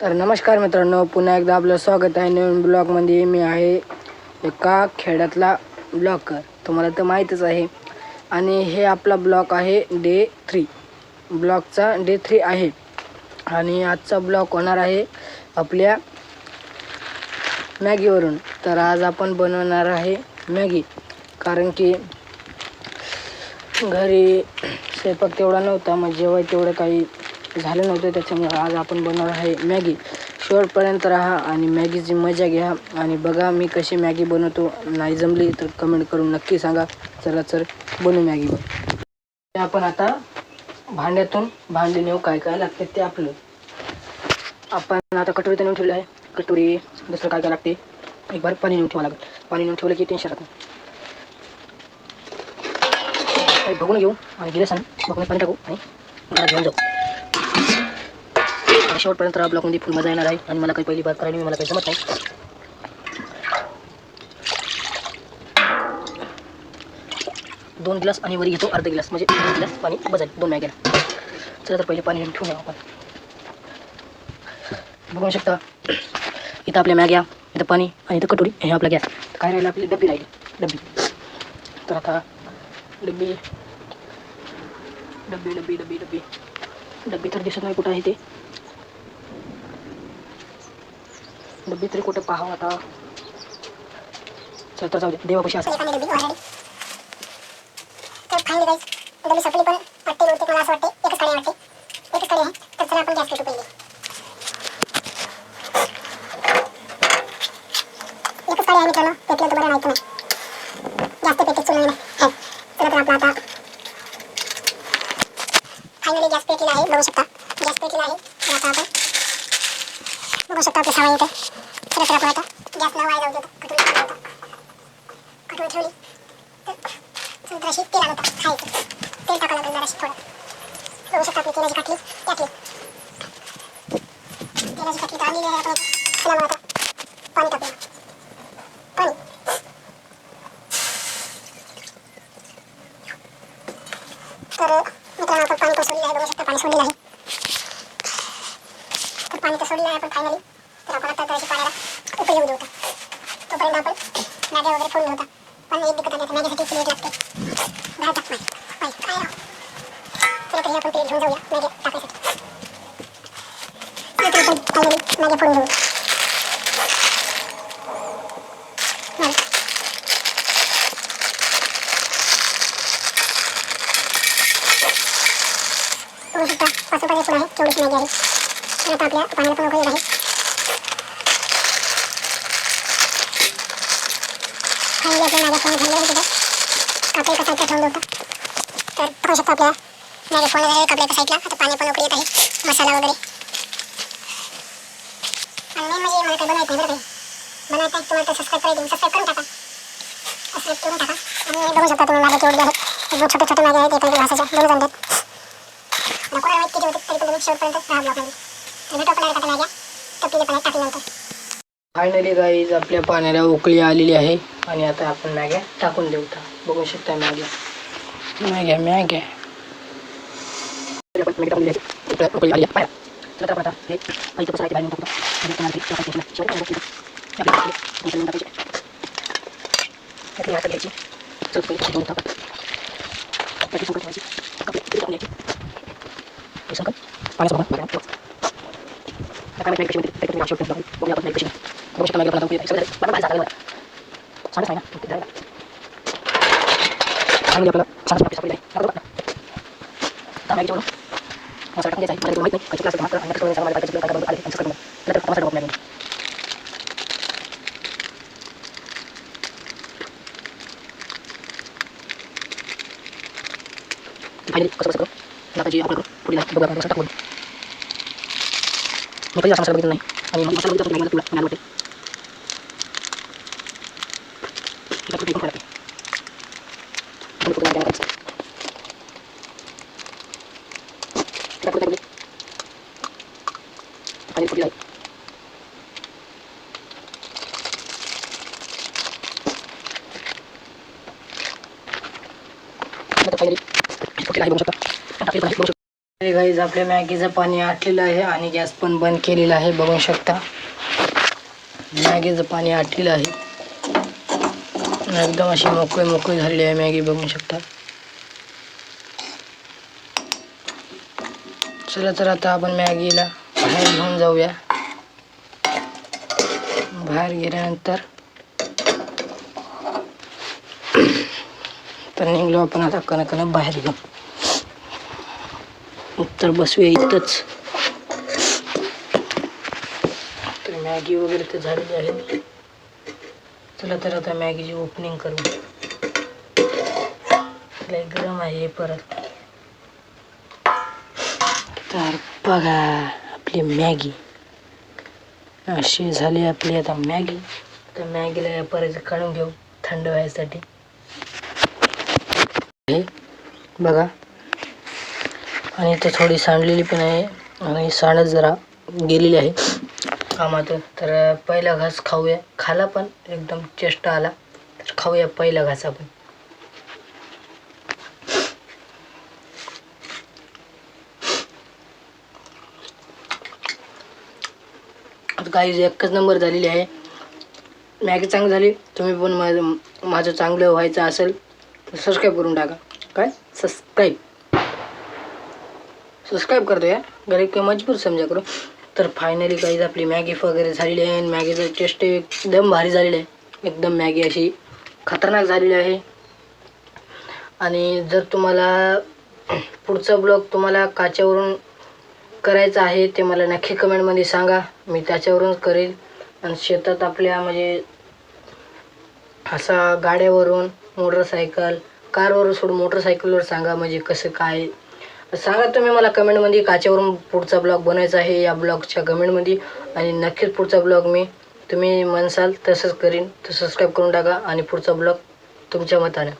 तर नमस्कार मित्रांनो पुन्हा एकदा आपलं स्वागत आहे नवीन ब्लॉगमध्ये मी आहे एका खेड्यातला ब्लॉगर. तुम्हाला तर माहीतच आहे. आणि हे आपला ब्लॉग आहे डे थ्री. ब्लॉगचा डे थ्री आहे. आणि आजचा ब्लॉग होणार आहे आपल्या मॅगीवरून. तर आज आपण बनवणार आहे मॅगी. कारण की घरी स्वयंपाक तेवढा नव्हता मग जेव्हा तेवढं काही झालं नव्हतं त्याच्यामुळे आज आपण बनवणार आहे मॅगी. शेवटपर्यंत राहा आणि मॅगीची मजा घ्या. आणि बघा मी कशी मॅगी बनवतो. नाही जमली तर कमेंट करून नक्की सांगा. चला तर बनवू मॅगी. आपण आता भांड्यातून भांडे नेऊ. काय काय लागते ते आपलं. आपण आता कटोरी तर नेऊन ठेवलं आहे. कटोरी दुसरं काय काय लागते? एक बार पाणी नेऊन ठेवावं लागेल. पाणी नेऊन ठेवलं की टेन्शन राहत नाही. बघून घेऊ. आणि गेले सांग बघून पाणी टाकू आणि घेऊन जाऊ. आणि शेवटपर्यंत आपला कोणती फुल मजा येणार आहे. आणि मला काही पहिली बात करायला मला काही जमत नाही. दोन ग्लास आणि वरी घेतो अर्धा ग्लास म्हणजे दोन ग्लास पाणी बजाय दोन मॅगेला चला तर पहिले पाणी घेऊन ठेवून आपण. बघू शकता इथं आपल्या मॅग्या इथं पाणी आणि इथं कटोरी हे आपला गॅस काय राहिलं आपली? डब्बी राहिली. डब्बी. तर आता डब्बी. डब्बी डब्बी डब्बी डब्बी. डब्बी तर दिसत नाही कुठं आहे ते? डब्बी तरी कुठं पाहावं आता. चल तर जाऊ दे. देवापाशी असं हो तर संपली पण वाटते बहुतेक मला असं वाटते एकच काळी वाटते एकच काळी आहे. तर चला आपण गॅस पेटू पहिले. एकच काळी आहे मित्रांनो. पेटलं तर बरं नाही तर नाही. जास्त पेटे चुल नाही चला तर आपला आता फायनली गॅस पेटलेला आहे बघू शकता गॅस पेटलेला आहे तर आता आपण बघू शकता आपली सामान येते खरं खरं आपण आता. गॅस न वाया जाऊ देतो कटोरी ठेवली आता. कटोरी ठेवली. तर जराशी तेल आणत खायचं. तेल टाकावं लागेल जराशी थोडं. बघू शकता आपली तेलाची काटली टाकली तेलाची काटली तर आणली आपण चला मग आता पाणी टाकूया पाणी तर मित्रांनो आपण पाणी पण सोडलेलं आहे बघू शकता पाणी सोडलेलं आहे तर पाणी तर सोडलेलं आहे आपण फायनली तर आपण आता जराशी पाण्याला उकळी येऊ देऊ तोपर्यंत आपण मॅग्या वगैरे फोडून होता पण एक दिक्कत आली मॅगीसाठी चुलीवर लागते दहा टाक नाही बाई काय राव चला तरी आपण तेल घेऊन जाऊया मॅगी टाकायसाठी चला तर आपण फायनली मॅगी फोडून घेऊ बरं. बघू शकता पाच रुपयाची फुलं आहे तेवढीच मॅगी आली तर आता आपल्या पाण्याला पण उकळी आहे. खाली आपल्या माझ्या फोन झाले एका साईडला ठेवलं होतं तर पाहू शकता आपल्या माझ्या फोन झाले कापड एका साईडला आता पाणी पण उकळी येत आहे. मसाला वगैरे. आणि मेन म्हणजे मला काही नाही बरं काही. तुम्हाला तर सबस्क्राईब करायचं सबस्क्राईब करून टाका. सबस्क्राईब करून टाका. आणि बघू शकता तुम्ही माझ्या केवढे आहेत. एकदम छोटे छोटे माझे आहेत भाषेच्या दोन जण आहेत कोणाला किती होते तरी पण शेवटपर्यंत राहा ब्लॉगमध्ये फायनली गाईज आपल्या पाण्याला उकळी आलेली आहे. आणि आता आपण मॅग्या टाकून देऊ आता. बघू शकता मॅग्या. मॅग्या मॅग्या. आपण त्याची पाण्यासोबत बघा. आता काय माहिती कशी म्हणते. काहीतरी वाशी होते. बघूया आपण कशी म्हणते. बघू शकता मॅगी आपण आता उकळी आहे. सगळं झालं. बाबा, बाहेर झालं. सांगत नाही ना. ओके, झालं. चांगली आपल्याला छान आपली सापडली आहे. बरोबर ना? आता मॅगी जेवढं मसाला टाकून द्यायचा आहे. मला तेवढं माहीत नाही. काही चुकलं असेल तर माफ करा. आणि आता सगळं मला बाकीचं काय काय आले. आणि सगळं करून. नंतर मसाला टाकू मॅगी. फायनली कसं कसं करू आता जी आपल्याकडं पुढील आहे बघा कसं टाकून मी कधी असा मसाला बघितला नाही आणि मग मसाला बघितला तुला तुला वाटते तिला कुठे पण लागते तुम्ही कुठे लागते करायचं तिला कुठे कुठे आणि कुठे आहे फायनली कुठे आहे गाईज आपल्या मॅगीचं पाणी आटलेलं आहे आणि गॅस पण बंद केलेला आहे बघू शकता. मॅगीचं पाणी आटलेलं आहे. एकदम अशी मोकळी मोकळी झालेली आहे मॅगी बघू शकता. चला तर आता आपण मॅगीला बाहेर घेऊन जाऊया. बाहेर गेल्यानंतर तर निघलो आपण आता कणकणं बाहेर घेऊन. तर बसूया इथंच. तर मॅगी वगैरे तर झालेली आहे. चला तर आता मॅगीची ओपनिंग करू. लय गरम आहे परत. तर बघा आपली मॅगी. अशी झाली आपली आता मॅगी. तर मॅगीला परत काढून घेऊ थंड व्हायसाठी. हे बघा. आणि इथे थोडी सांडलेली पण आहे. आणि सांडच जरा गेलेली आहे. कामातून तर पहिला घास खाऊया. खाला पण. एकदम चेष्टा आला. तर खाऊया पहिला घास आपण. काही एकच नंबर झालेली आहे. मॅगी चांगली झाली. तुम्ही पण माझं माझं चांगलं व्हायचं असेल तर सबस्क्राईब करून टाका. काय? सबस्क्राईब सबस्क्राईब करतो या गरीब काही मजबूर समजा करू तर फायनली काहीच आपली मॅगी वगैरे झालेली आहे. आणि मॅगीचं टेस्ट एकदम भारी झालेली आहे. एकदम मॅगी अशी खतरनाक झालेली आहे. आणि जर तुम्हाला पुढचा ब्लॉग तुम्हाला काच्यावरून करायचं आहे ते मला नक्की कमेंटमध्ये सांगा. मी त्याच्यावरून करेल. आणि शेतात आपल्या म्हणजे असा गाड्यावरून मोटरसायकल कारवरून सोडून मोटरसायकलवर सांगा म्हणजे कसं काय सांगा तुम्ही मला कमेंटमध्ये काचेवरून पुढचा ब्लॉग बनायचा आहे या ब्लॉगच्या कमेंटमध्ये आणि नक्कीच पुढचा ब्लॉग मी तुम्ही म्हणसाल तसंच करीन. तर सबस्क्राईब करून टाका आणि पुढचा ब्लॉग तुमच्या मताने.